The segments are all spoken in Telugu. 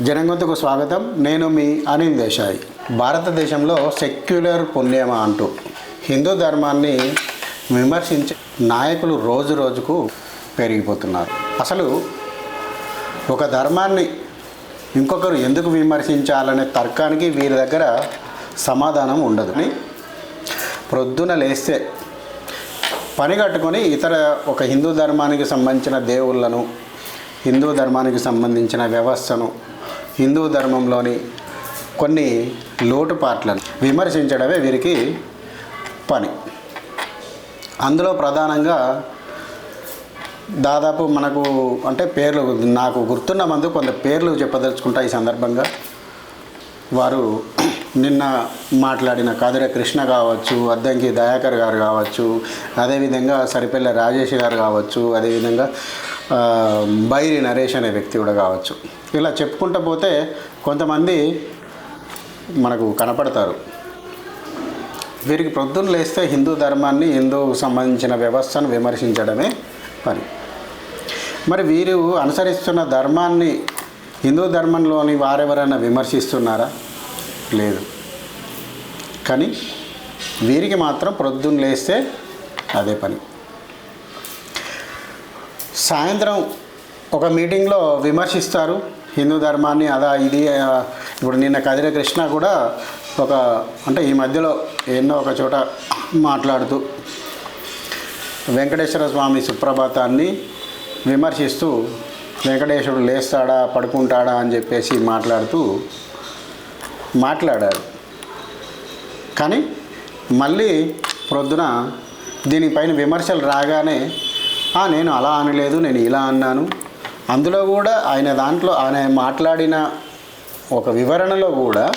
జనగొంతుకు స్వాగతం. నేను మీ అనిల్ దేశాయ్. భారతదేశంలో సెక్యులర్ పుణ్యమా అంటూ హిందూ ధర్మాన్ని విమర్శించే నాయకులు రోజు రోజుకు పెరిగిపోతున్నారు. అసలు ఒక ధర్మాన్ని ఇంకొకరు ఎందుకు విమర్శించాలనే తర్కానికి వీరి దగ్గర సమాధానం ఉండదు. ప్రొద్దున లేస్తే పని కట్టుకొని ఇతర ఒక హిందూ ధర్మానికి సంబంధించిన దేవుళ్ళను హిందూ ధర్మానికి సంబంధించిన వ్యవస్థను హిందూ ధర్మంలోని కొన్ని లోటుపాట్లను విమర్శించడమే వీరికి పని. అందులో ప్రధానంగా దాదాపు మనకు అంటే పేర్లు నాకు గుర్తున్న మందు కొంత పేర్లు చెప్పదలుచుకుంటా ఈ సందర్భంగా. వారు నిన్న మాట్లాడిన కాదిర కృష్ణ కావచ్చు అద్దంకి దయాకర్ గారు కావచ్చు అదేవిధంగా సరిపల్లె రాజేష్ గారు కావచ్చు అదేవిధంగా బైరి నరేష్ అనే వ్యక్తి కూడా కావచ్చు. ఇలా చెప్పుకుంటూ పోతే కొంతమంది మనకు కనపడతారు. వీరికి ప్రొద్దున లేస్తే హిందూ ధర్మాన్ని హిందూ సంబంధించిన వ్యవస్థను విమర్శించడమే పని. మరి వీరు అనుసరిస్తున్న ధర్మాన్ని హిందూ ధర్మంలోని వారెవరైనా విమర్శిస్తున్నారా? లేదు. కానీ వీరికి మాత్రం ప్రొద్దున లేస్తే అదే పని. సాయంత్రం ఒక మీటింగ్లో విమర్శిస్తారు హిందూ ధర్మాన్ని అదా ఇది ఇప్పుడు నిన్న కదిర కృష్ణ కూడా ఒక అంటే ఈ మధ్యలో ఎన్నో ఒక చోట మాట్లాడుతూ వెంకటేశ్వర స్వామి సుప్రభాతాన్ని విమర్శిస్తూ వెంకటేశ్వరుడు లేస్తాడా పడుకుంటాడా అని చెప్పేసి మాట్లాడుతూ మాట్లాడారు. కానీ మళ్ళీ ప్రొద్దున దీనిపైన విమర్శలు రాగానే నేను అలా అనలేదు నేను ఇలా అన్నాను. అందులో కూడా ఆయన దాంట్లో ఆయన మాట్లాడిన ఒక వివరణలో కూడా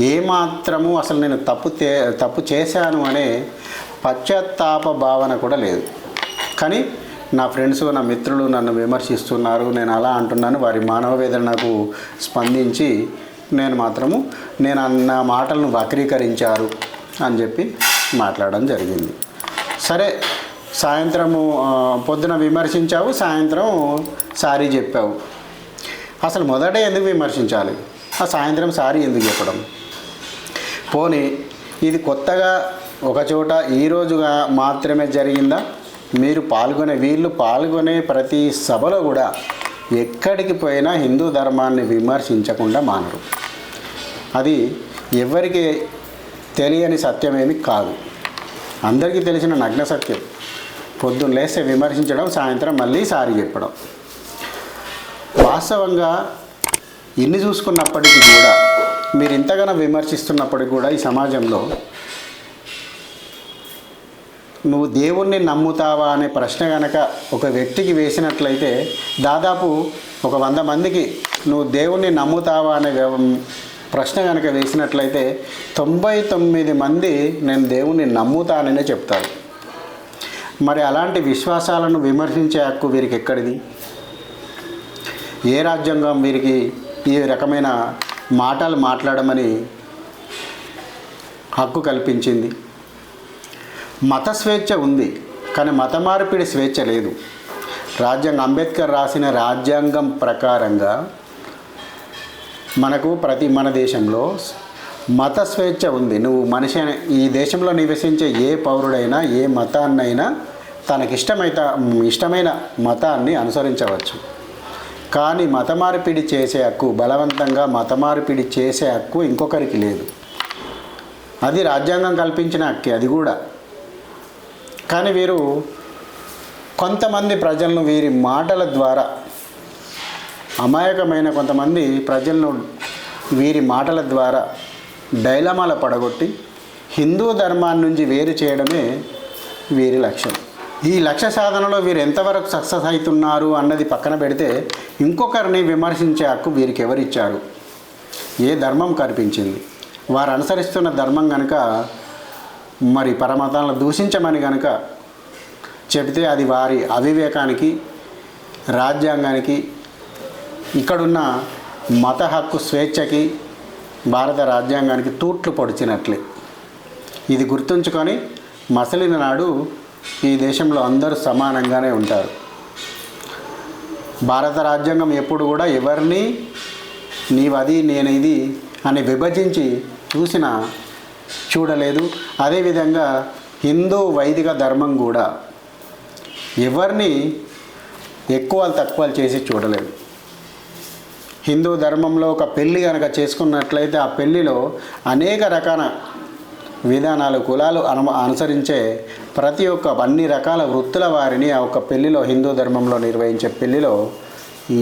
ఏమాత్రము అసలు నేను తప్పు తే తప్పు చేశాను అనే పశ్చాత్తాప భావన కూడా లేదు. కానీ నా ఫ్రెండ్స్ నా మిత్రులు నన్ను విమర్శిస్తున్నారు నేను అలా అంటున్నాను వారి మానవ వేదనకు స్పందించి నేను మాత్రము నేను అన్న మాటలను వక్రీకరించారు అని చెప్పి మాట్లాడడం జరిగింది. సరే సాయంత్రము పొద్దున విమర్శించావు సాయంత్రం సారీ చెప్పావు. అసలు మొదట ఎందుకు విమర్శించాలి? ఆ సాయంత్రం సారీ ఎందుకు చెప్పడం? పోనీ ఇది కొత్తగా ఒకచోట ఈరోజుగా ఈ రోజుగా మాత్రమే జరిగిందా? మీరు పాల్గొనే వీళ్ళు పాల్గొనే ప్రతి సభలో కూడా ఎక్కడికి పోయినా హిందూ ధర్మాన్ని విమర్శించకుండా మానరు. అది ఎవరికి తెలియని సత్యమేమి కాదు. అందరికీ తెలిసిన నగ్న సత్యం. పొద్దున్న లేస్తే విమర్శించడం సాయంత్రం మళ్ళీ సారి చెప్పడం. వాస్తవంగా ఇన్ని చూసుకున్నప్పటికీ కూడా మీరు ఇంతగానో విమర్శిస్తున్నప్పటికీ కూడా ఈ సమాజంలో నువ్వు దేవుణ్ణి నమ్ముతావా అనే ప్రశ్న కనుక ఒక వ్యక్తికి వేసినట్లయితే దాదాపు ఒక వంద మందికి నువ్వు దేవుణ్ణి నమ్ముతావా అనే వ్యవ- ప్రశ్న కనుక వేసినట్లయితే తొంభై తొమ్మిది మంది నేను దేవుణ్ణి నమ్ముతాననే చెప్తారు. మరి అలాంటి విశ్వాసాలను విమర్శించే హక్కు వీరికి ఎక్కడిది? ఏ రాజ్యాంగం వీరికి ఈ రకమైన మాటలు మాట్లాడమని హక్కు కల్పించింది? మత స్వేచ్ఛ ఉంది కానీ మత మార్పిడి స్వేచ్ఛ లేదు. రాజ్యాంగం అంబేద్కర్ రాసిన రాజ్యాంగం ప్రకారంగా మనకు ప్రతి మన దేశంలో మత స్వేచ్ఛ ఉంది. నువ్వు మనిషి ఈ దేశంలో నివసించే ఏ పౌరుడైనా ఏ మతాన్నైనా తనకిష్టమైత ఇష్టమైన మతాన్ని అనుసరించవచ్చు. కానీ మత మార్పిడి చేసే హక్కు బలవంతంగా మత మార్పిడి చేసే హక్కు ఇంకొకరికి లేదు. అది రాజ్యాంగం కల్పించిన హక్కే అది కూడా. కానీ వీరు కొంతమంది ప్రజలను వీరి మాటల ద్వారా అమాయకమైన కొంతమంది ప్రజలను వీరి మాటల ద్వారా డైలమాల పడగొట్టి హిందూ ధర్మాన్ని నుంచి వేరు చేయడమే వీరి లక్ష్యం. ఈ లక్ష్య సాధనలో వీరు ఎంతవరకు సక్సెస్ అవుతున్నారు అన్నది పక్కన పెడితే ఇంకొకరిని విమర్శించే హక్కు వీరికి ఎవరిచ్చారు ఏ ధర్మం కనిపించింది? వారు అనుసరిస్తున్న ధర్మం కనుక మరి పరమతాలను దూషించమని కనుక చెబితే అది వారి అవివేకానికి రాజ్యాంగానికి ఇక్కడున్న మత హక్కు స్వేచ్ఛకి భారత రాజ్యాంగానికి తూట్లు పొడిచినట్లే. ఇది గుర్తుంచుకొని మసలిన నాడు ఈ దేశంలో అందరూ సమానంగానే ఉంటారు. భారత రాజ్యాంగం ఎప్పుడు కూడా ఎవరిని నీవది నేను ఇది అని విభజించి చూసిన చూడలేదు. అదేవిధంగా హిందూ వైదిక ధర్మం కూడా ఎవరిని ఎక్కువ తక్కువ చేసి చూడలేదు. హిందూ ధర్మంలో ఒక పెళ్ళి కనుక చేసుకున్నట్లయితే ఆ పెళ్ళిలో అనేక రకాల విధానాలు కులాలు అను అనుసరించే ప్రతి ఒక్క అన్ని రకాల వృత్తుల వారిని ఆ ఒక్క పెళ్ళిలో హిందూ ధర్మంలో నిర్వహించే పెళ్ళిలో ఈ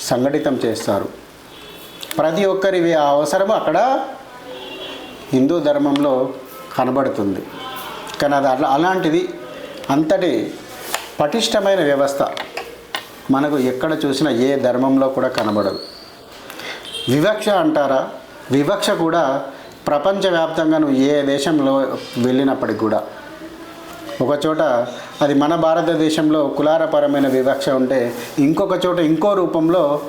సంఘటితం చేస్తారు. ప్రతి ఒక్కరి అవసరం అక్కడ హిందూ ధర్మంలో కనబడుతుంది. కానీ అది అలా అలాంటిది అంతటి పటిష్టమైన వ్యవస్థ మనకు ఎక్కడ చూసినా ఏ ధర్మంలో కూడా కనబడదు. వివక్ష అంటారా? వివక్ష కూడా ప్రపంచవ్యాప్తంగా నువ్వు ఏ దేశంలో వెళ్ళినప్పటికి కూడా ఒక చోట అది మన భారతదేశంలో కులారపరమైన వివక్ష ఉంటే ఇంకొక చోట ఇంకో రూపంలో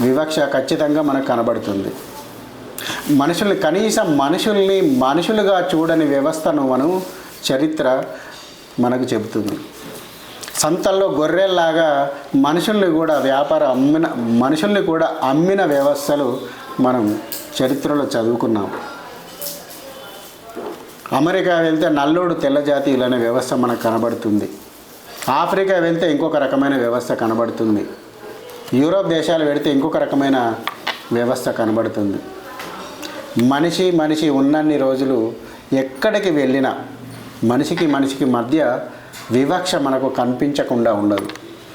వివక్ష ఖచ్చితంగా మనకు కనబడుతుంది. మనుషుల్ని కనీసం మనుషుల్ని మనుషులుగా చూడని వ్యవస్థను మనం చరిత్ర మనకు చెబుతుంది. సంతల్లో గొర్రెల్లాగా మనుషుల్ని కూడా వ్యాపార అమ్మిన మనుషుల్ని కూడా అమ్మిన వ్యవస్థలు మనం చరిత్రలో చదువుకున్నాం. అమెరికా వెళ్తే నల్లోడు తెల్ల జాతీయులు అనే వ్యవస్థ మనకు కనబడుతుంది. ఆఫ్రికా వెళ్తే ఇంకొక రకమైన వ్యవస్థ కనబడుతుంది. యూరోప్ దేశాలు వెడితే ఇంకొక రకమైన వ్యవస్థ కనబడుతుంది. మనిషి మనిషి ఉన్నన్ని రోజులు ఎక్కడికి వెళ్ళినా మనిషికి మనిషికి మధ్య వివక్ష మనకు కనిపించకుండా ఉండదు.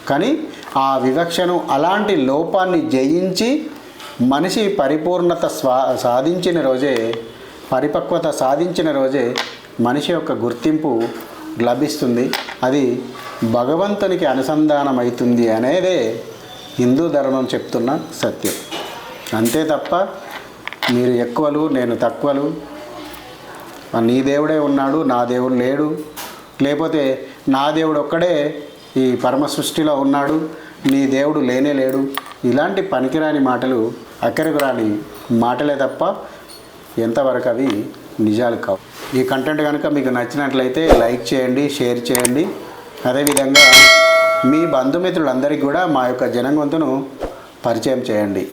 కానీ ఆ వివక్షను అలాంటి లోపాన్ని జయించి మనిషి పరిపూర్ణత స్వా సాధించిన రోజే పరిపక్వత సాధించిన రోజే మనిషి యొక్క గుర్తింపు లభిస్తుంది. అది భగవంతునికి అనుసంధానం అవుతుంది అనేదే హిందూ ధర్మం చెప్తున్న సత్యం. అంతే తప్ప మీరు ఎక్కువలు నేను తక్కువలు నీ దేవుడే ఉన్నాడు నా దేవుడు లేడు లేకపోతే నా దేవుడు ఒక్కడే ఈ పరమ సృష్టిలో ఉన్నాడు నీ దేవుడు లేనే లేడు ఇలాంటి పనికిరాని మాటలు అక్కడికి రాని మాటలే తప్ప ఎంతవరకు అవి నిజాలు కావు. ఈ కంటెంట్ కనుక మీకు నచ్చినట్లయితే లైక్ చేయండి షేర్ చేయండి. అదేవిధంగా మీ బంధుమిత్రులందరికీ కూడా మా యొక్క జనగొంతును పరిచయం చేయండి.